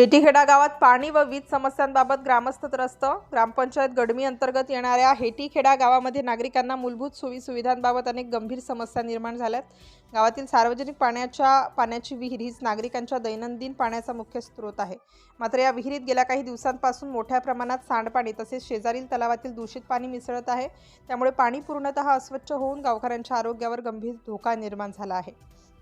हेटीखेडा गावात पाणी व वीज समस्यांबाबत ग्रामस्थ त्रस्त. ग्रामपंचायत गडमी अंतर्गत येणाऱ्या हेटीखेडा गावामध्ये नागरिकांना मूलभूत सोयी सुविधांबाबत अनेक गंभीर समस्या निर्माण झाल्यात. गावातील सार्वजनिक पाण्याच्या पाण्याची विहीर हीच नागरिकांच्या दैनंदिन पाण्याचा मुख्य स्रोत आहे. मात्र या विहिरीत गेल्या काही दिवसांपासून मोठ्या प्रमाणात सांडपाणी तसेच शेजारील तलावातील दूषित पाणी मिसळत आहे. त्यामुळे पाणी पूर्णतः अस्वच्छ होऊन गावकऱ्यांच्या आरोग्यावर गंभीर धोका निर्माण झाला आहे.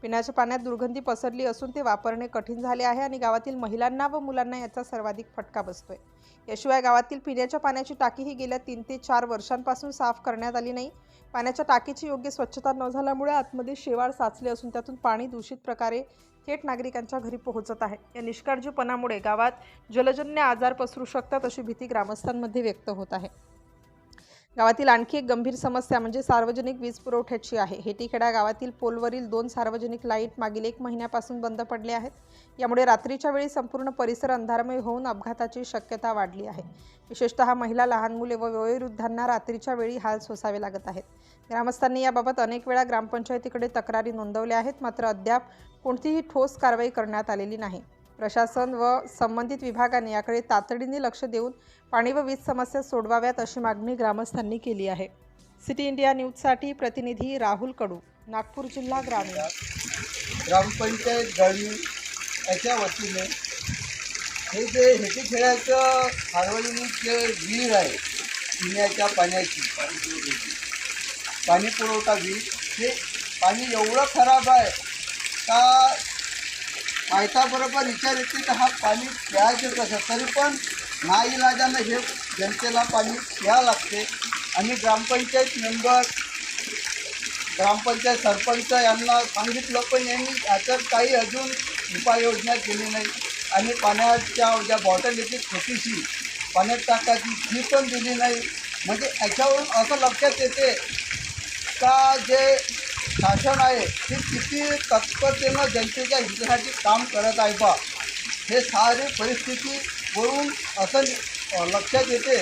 पिण्याच्या पाण्यात दुर्गंधी पसरली असून ते वापरणे कठीण झाले आहे आणि गावातील महिलांना व मुलांना याचा सर्वाधिक फटका बसतोय. याशिवाय गावातील पिण्याच्या पाण्याची टाकी ही गेल्या तीन ते चार वर्षांपासून साफ करण्यात आली नाही. पाण्याच्या टाकीची योग्य स्वच्छता न झाल्यामुळे आतमध्ये शेवाळ साचले असून त्यातून पाणी दूषित प्रकारे थेट नागरिकांच्या घरी पोहोचत आहे. या निष्काळजीपणामुळे गावात जलजन्य आजार पसरू शकतात अशी भीती ग्रामस्थांमध्ये व्यक्त होत आहे. गावातील आणखी एक गंभीर समस्या म्हणजे सार्वजनिक वीज पुरवठ्याची आहे. हेटीखेडा गावातील पोलवरील दोन सार्वजनिक लाइट मागील एक महिन्यापासून बंद पडले आहेत. यामुळे रात्रीच्या वेळी संपूर्ण परिसर अंधारमय होऊन अपघाताची शक्यता वाढली आहे. विशेषतः महिला लहान मुले व वयोवृद्धांना रात्रीच्या वेळी हाल सोसावे लागत आहेत. ग्रामस्थांनी याबाबत अनेक वेळा ग्रामपंचायतीकडे तक्रारी नोंदवल्या आहेत मात्र अद्याप कोणतीही ठोस कारवाई करण्यात आलेली नाही. प्रशासन व संबंधित विभागाने याकडे तातडीने लक्ष देऊन पाणी व वीज समस्या सोडवाव्यात अशी मागणी ग्रामस्थांनी केली आहे. सिटी इंडिया न्यूजसाठी प्रतिनिधी राहुल कडू नागपूर जिल्हा ग्रामीण. ग्रामपंचायत गळी याच्या वतीने हे जे हेटी खेळाचं सार्वजनिक जे विहीर आहे पिण्याच्या पाण्याची पाणी पुरवठा विहीर हे पाणी एवढं खराब आहे का माहिताबरोबर विचार येते की हा पाणी प्यायचं कसं? तरी पण नाईलाजानं हे जनतेला पाणी प्यावं लागते. आणि ग्रामपंचायत मेंबर ग्रामपंचायत सरपंच यांना सांगितलं पण यांनी याच्यात काही अजून उपाययोजना केली नाही. आणि पाण्याच्या ज्या बॉटल येते छोटीशी पाण्यात टाकायची ती पण दिली नाही. म्हणजे याच्यावरून असं लक्षात येते का जे शासन आहे. ते किती तत्परतेनं जनतेच्या हितासाठी काम करत आहे बा. हे सारी परिस्थिती वरून असं लक्षात येते.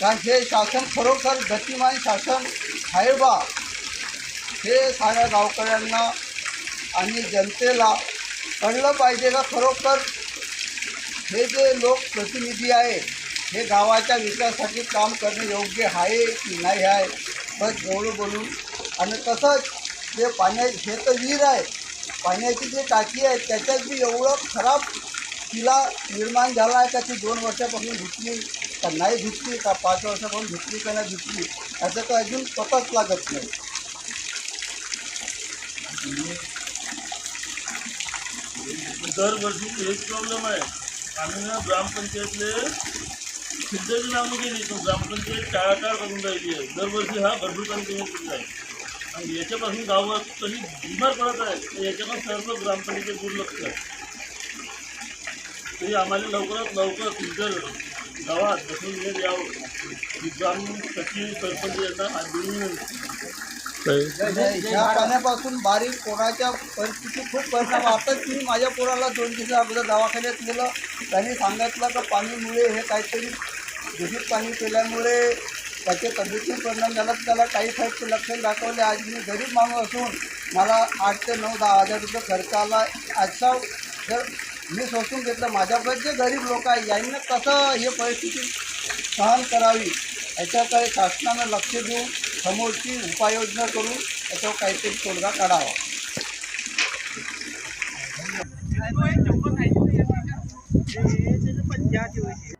का हे शासन खरोखर गतिमान शासन आहे बा. हे साऱ्या गावकऱ्यांना आणि जनतेला कळलं पाहिजे का खरोखर? हे जे लोकप्रतिनिधी आहे हे गावाच्या विकासासाठी काम करणे योग्य आहे की नाही आहे? बस एवढं बोलून. आणि तसंच जे पाण्या हे तर विहीर आहे. पाण्याची जी टाकी आहे त्याच्यात बी एवढं खराब तिला निर्माण झाला आहे का ती दोन वर्षापासून धुतली का नाही धुतली का पाच वर्षापासून धुतली का नाही धुतली याचं तर अजून पताच लागत नाही. दरवर्षी हेच प्रॉब्लेम आहे. आम्ही ना ग्रामपंचायतले सिद्धची नावं केली पण ग्रामपंचायत टाळाटाळ करून राहिली आहे. दरवर्षी हा भरपूर कमी आहे. आणि याच्यापासून गावात कधी बिमार पडत आहे तर याच्यापासून सर्व ग्रामपंचायत दुर्लक्ष तरी आम्हाला लवकरात लवकर तुमच्या गावात बसून यावं. ग्राम सचिव सरपंच यांना हात देऊन पाण्यापासून बारीक कोणाच्या परिस्थिती खूप परिणाम आताच मी माझ्या पोराला दोन दिवसा अगोदर दवाखान्यात नेलं. त्यांनी सांगितलं का पाणीमुळे हे काहीतरी दूषित पाणी केल्यामुळे त्याचे तब्येतीवर परिणाम झाला त्याला त्याला टायफॉईडचे लक्षण दाखवले. आज मी गरीब माणूस असून मला आठ ते नऊ दहा हजार रुपये खर्च आला. असा जर मी सोसून घेतलं माझ्याकडे जे गरीब लोक आहे यांना कसं हे परिस्थिती सहन करावी? याच्याकडे शासनानं लक्ष देऊन समोरची उपाययोजना करून याच्यावर काहीतरी तोडगा काढावा.